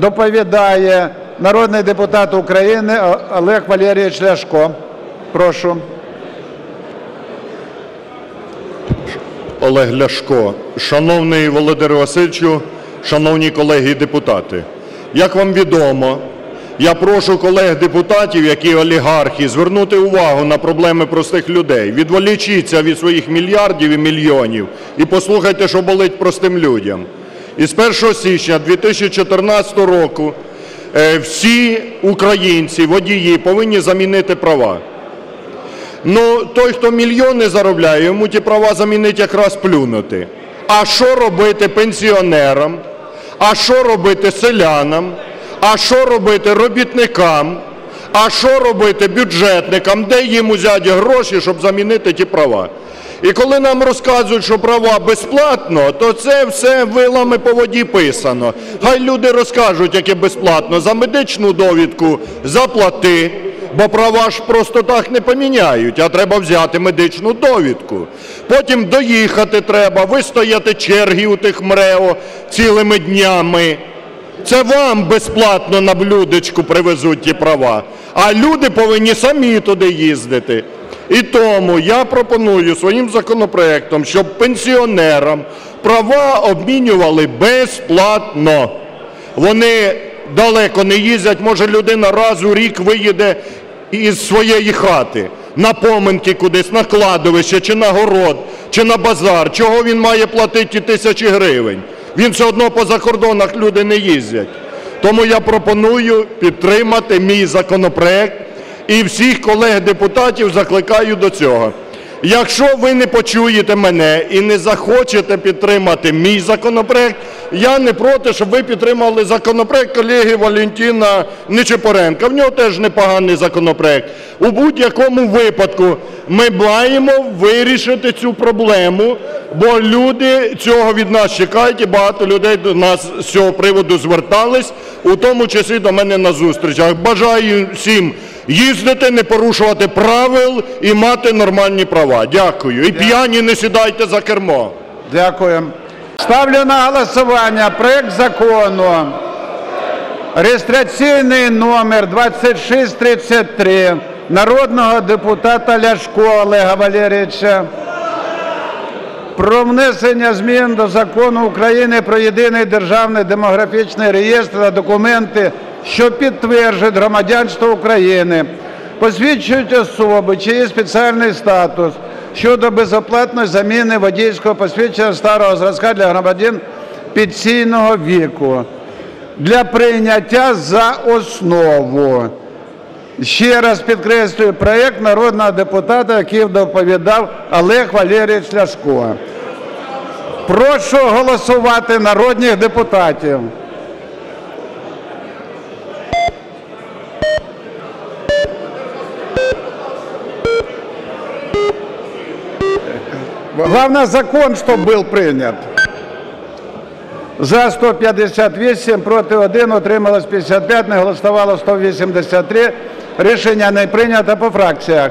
Доповідає народний депутат України Олег Валерійович Ляшко. Прошу. Олег Ляшко. Шановний Володимир Васильовичу, шановні колеги депутати, як вам відомо, я прошу колег-депутатів, які олігархи, звернути увагу на проблеми простих людей. Відволічіться від своїх мільярдів і мільйонів і послухайте, що болить простим людям. Із 1 січня 2014 року е, всі українці, водії повинні замінити права. Ну, той, хто мільйони заробляє, йому ті права замінить якраз плюнути. А що робити пенсіонерам? А що робити селянам? А що робити робітникам? А що робити бюджетникам? Де їм взяти гроші, щоб замінити ті права? І коли нам розказують, що права безплатно, то це все вилами по воді писано. Хай люди розкажуть, яке безплатно. За медичну довідку заплати, бо права ж просто так не поміняють, а треба взяти медичну довідку. Потім доїхати треба, вистояти черги у тих МРЕО цілими днями. Це вам безплатно на блюдечку привезуть ті права, а люди повинні самі туди їздити. І тому я пропоную своїм законопроектом, щоб пенсіонерам права обмінювали безплатно. Вони далеко не їздять, може людина раз у рік виїде із своєї хати на поминки кудись, на кладовище, чи на город, чи на базар. Чого він має платити тисячі гривень? Він все одно по закордонах люди не їздять. Тому я пропоную підтримати мій законопроект і всіх колег-депутатів закликаю до цього. Якщо ви не почуєте мене і не захочете підтримати мій законопроект, я не проти, щоб ви підтримали законопроект колеги Валентина Нечипоренка. В нього теж непоганий законопроект. У будь-якому випадку ми маємо вирішити цю проблему, бо люди цього від нас чекають і багато людей до нас з цього приводу звертались, у тому числі до мене на зустрічах. Бажаю всім їздити, не порушувати правил і мати нормальні права. Дякую. І п'яні не сідайте за кермо. Дякую. Ставлю на голосування проект закону реєстраційний номер 2633 народного депутата Ляшко Олега Валерійовича про внесення змін до Закону України про єдиний державний демографічний реєстр та документи, що підтверджують громадянство України, посвідчують особи, чи є спеціальний статус щодо безоплатної заміни водійського посвідчення старого зразка для громадян пенсійного віку для прийняття за основу. Ще раз підкреслюю проєкт народного депутата, який доповідав Олег Валерійович Ляшко. Прошу голосувати народних депутатів. Главное, закон, чтобы был принят. За 158, проти 1, утрималось 55, не голосувало 183. Рішення не прийнято по фракціях.